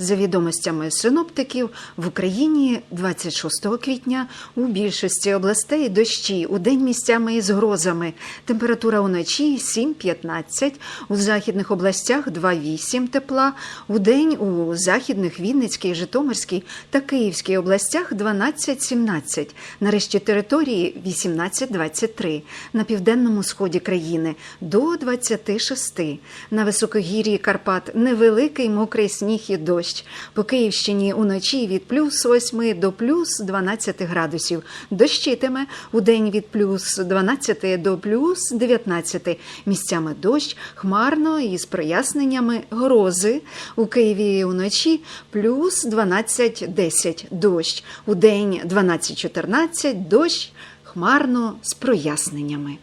За відомостями синоптиків, в Україні 26 квітня у більшості областей дощі у день місцями із грозами. Температура уночі 7-15, у західних областях 2-8 тепла, у день у західних Вінницькій, Житомирській та Київській областях 12-17, на решті території 18-23, на південному сході країни до 26, на високогір'ї Карпат невеликий мокрий сніг і дощ. По Київщині уночі від плюс 8 до плюс 12 градусів. Дощитиме у день від плюс 12 до плюс 19. Місцями дощ, хмарно і з проясненнями грози. У Києві уночі плюс 12-10 дощ. У день 12-14 дощ, хмарно з проясненнями.